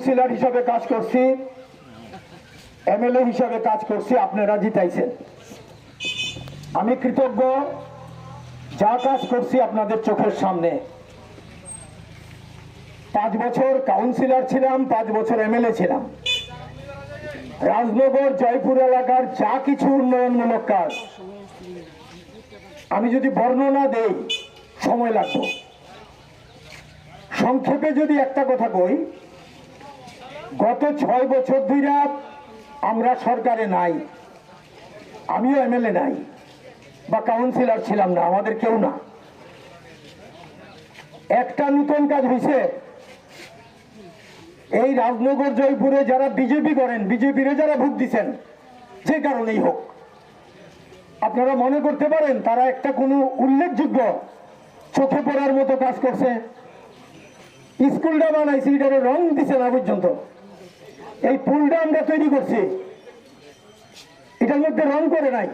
Councillor হিসাবে কাজ করছি এমএলএ হিসাবে কাজ করছি, আপনারা জিতাইছেন। আমি কৃতজ্ঞ, যা কাজ করছি আপনাদের চোখের সামনে। পাঁচ বছর কাউন্সিলর ছিলাম, পাঁচ বছর এমএলএ ছিলাম। রাজনগর, জয়পুর এলাকার যা কিছু উন্নয়নমূলক কাজ, আমি যদি বর্ণনা দেই, সময় লাগবে। সংক্ষেপে যদি একটা কথা কই গত ছয় বছর ধরে আমরা সরকারে নাই। আমিও এমএলএ নাই বা কাউন্সিলর ছিলাম না, আমাদের কেউ না। একটা নতুন কাজ হয়েছে এই রাজনগর, জয়পুরে যারা বিজেপি করেন বিজেপিরে যারা ভোট দিচ্ছেন যে কারণেই হোক। আপনারা মনে করতে পারেন, তারা একটা কোনো উল্লেখযোগ্য চোখে পড়ার মতো কাজ করছে। স্কুলটা বানাইছি, এটারে রং দিছে না পর্যন্ত। এই পুলটা আমরা তৈরি করছি। এটার মধ্যে রং করে নাই।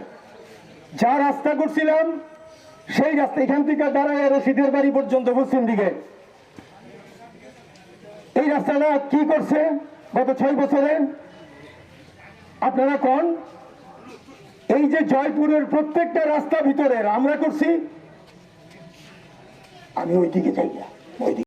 যা রাস্তা করছিলাম, সেই রাস্তা এখান থেকে দাঁড়ায় রশিদের বাড়ি পর্যন্ত পশ্চিম দিকে এই রাস্তাটা কি করছে গত ছয় বছরে? আপনারা কোন? এই যে জয়পুরের প্রত্যেকটা রাস্তা ভিতরের আমরা করছি, আমি ওইদিকে যাই না ওই দিকে